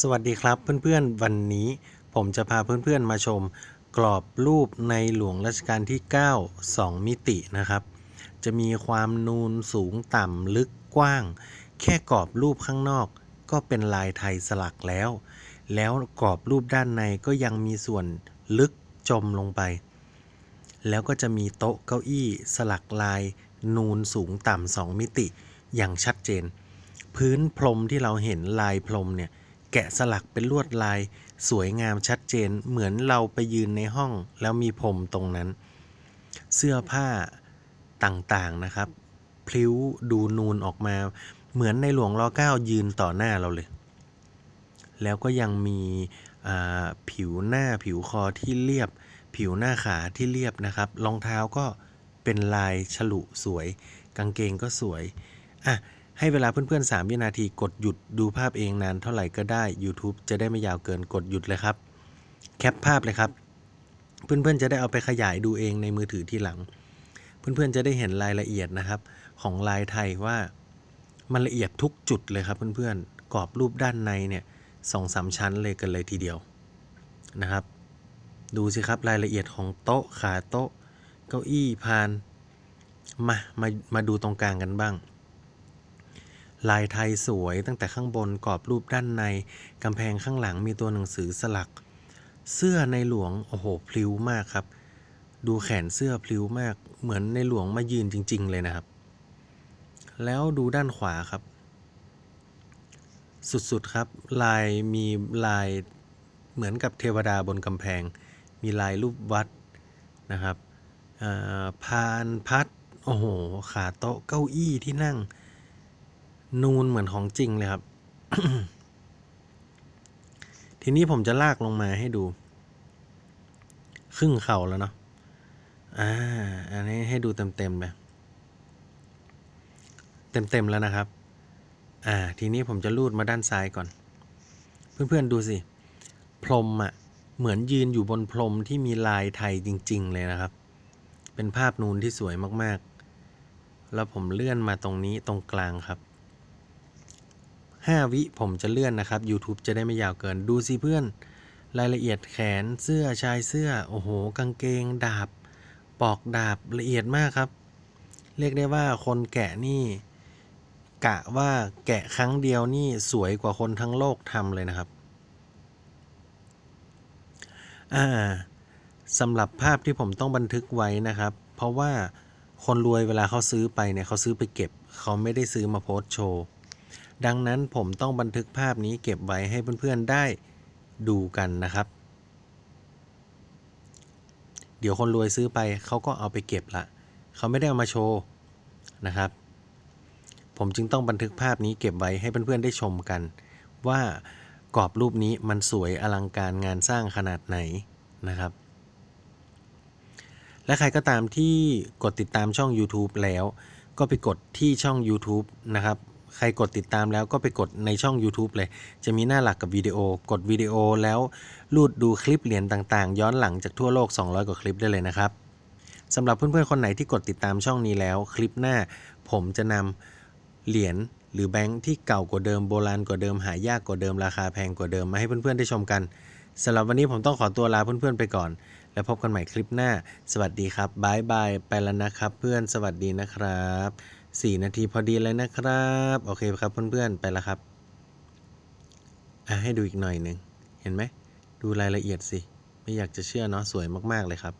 สวัสดีครับเพื่อนๆ วันนี้ผมจะพาเพื่อนๆมาชม กรอบรูปในหลวงรัชกาลที่ 9 2 มิตินะครับ จะมีความนูนสูงต่ำลึกกว้าง แค่กรอบรูปข้างนอก ก็เป็นลายไทยสลักแล้ว แล้วกรอบรูปด้านในก็ยังมีส่วนลึกจมลงไป แล้วก็จะมีโต๊ะเก้าอี้สลักลายนูนสูงต่ำสองมิติอย่างชัดเจน พื้นพรมที่เราเห็นลายพรมเนี่ย แกะสลักเป็นลวดลาย สวยงามชัดเจนเหมือนเราไปยืนในห้องแล้วมีพรมตรงนั้น เสื้อผ้าต่างๆนะครับ พลิ้วดูนูนออกมา เหมือนในหลวงรอเก้ายืนต่อหน้าเราเลย แล้วก็ยังมีผิวหน้าผิวคอที่เรียบ ผิวหน้าขาที่เรียบนะครับ รองเท้าก็เป็นลายฉลุสวย กางเกงก็สวยอะ ให้เวลาเพื่อนๆ 3 วินาทีกดหยุดดูภาพเองนานเท่าไหร่ก็ได้ YouTube จะได้ไม่ยาวเกินกดหยุดเลยครับ แคปภาพเลยครับ เพื่อนๆ จะได้เอาไปขยายดูเองในมือถือที่หลัง เพื่อนๆ จะได้เห็นรายละเอียดนะครับ ของลายไทยว่ามันละเอียดทุกจุดเลยครับเพื่อนๆ กรอบรูปด้านในเนี่ยสองสามชั้นเลยกันเลยทีเดียวนะครับ ดูสิครับรายละเอียดของโต๊ะขาโต๊ะ เก้าอี้พาน มา มา มาดูตรงกลางกันบ้าง ลายไทยสวยตั้งแต่ข้างบนกรอบรูปด้านในกำแพงข้างหลังมีตัวหนังสือสลัก เสื้อในหลวงโอ้โหพลิ้วมากครับ ดูแขนเสื้อพลิ้วมาก เหมือนในหลวงมายืนจริง ๆ เลยนะครับ แล้วดูด้านขวาครับ สุดๆครับ ลายมีลายเหมือนกับเทวดาบนกำแพง มีลายรูปวัดนะครับอ่าพานพัดโอ้โห ขาโต๊ะเก้าอี้ที่นั่ง นูนเหมือนของจริงเลยครับ ทีนี้ผมจะลากลงมาให้ดู ครึ่งเข่าแล้วเนาะอ่า อันนี้ให้ดูเต็มๆไปเต็มๆแล้วนะครับ อ่า ทีนี้ผมจะลูดมาด้านซ้ายก่อน เพื่อนๆดูสิ พรมอะ่ะ เหมือนยืนอยู่บนพรมที่มีลายไทยจริง ๆ เลยนะครับ เป็นภาพนูนที่สวยมากๆ แล้วผมเลื่อนมาตรงนี้ตรงกลางครับ 5 วิผมจะเลื่อนนะครับ YouTube จะได้ไม่ยาวเกินดูสิเพื่อน รายละเอียดแขนเสื้อชายเสื้อ โอ้โห กางเกง ดาบ ปอกดาบละเอียดมากครับ เรียกได้ว่าคนแกะนี่ กะว่าแกะครั้งเดียวนี่สวยกว่าคนทั้งโลกทำเลยนะครับ อ่าสำหรับภาพที่ผมต้องบันทึกไว้นะครับ เพราะว่าคนรวยเวลาเขาซื้อไปเนี่ยเขาซื้อไปเก็บ เขาไม่ได้ซื้อมาโพสต์โชว์ ดังนั้นผมต้องบันทึกภาพนี้เก็บไว้ให้เพื่อนๆได้ดูกันนะครับ เดี๋ยวคนรวยซื้อไปเขาก็เอาไปเก็บละเขาไม่ได้เอามาโชว์นะครับ ผมจึงต้องบันทึกภาพนี้เก็บไว้ให้เพื่อนๆได้ชมกัน ว่ากรอบรูปนี้มันสวยอลังการงานสร้างขนาดไหนนะครับ และใครก็ตามที่กดติดตามช่อง YouTube แล้ว ก็ไปกดที่ช่อง YouTube นะครับ ใครกดติดตามแล้วก็ไปกดในช่อง YouTube เลย จะมีหน้าหลักกับวิดีโอกดวิดีโอแล้วลูดดูคลิปเหรียญต่างๆ ย้อนหลังจากทั่วโลก 200 กว่าคลิปได้เลยนะครับสำหรับเพื่อนๆคนไหนที่กดติดตามช่องนี้แล้ว คลิปหน้าผมจะนำเหรียญหรือแบงค์ที่เก่ากว่าเดิมโบราณกว่าเดิมหายากกว่าเดิมราคาแพงกว่าเดิมมาให้เพื่อนๆได้ชมกันสำหรับวันนี้ผมต้องขอตัวลาเพื่อนๆไปก่อน แล้วพบกันใหม่คลิปหน้า สวัสดีครับบายบายไปแล้วนะครับ เพื่อนสวัสดีนะครับ 4 นาทีพอดีเลยนะครับ โอเคครับเพื่อนๆไปแล้วครับ อะให้ดูอีกหน่อยหนึ่ง เห็นไหม ดูรายละเอียดสิ ไม่อยากจะเชื่อเนาะสวยมากๆเลยครับ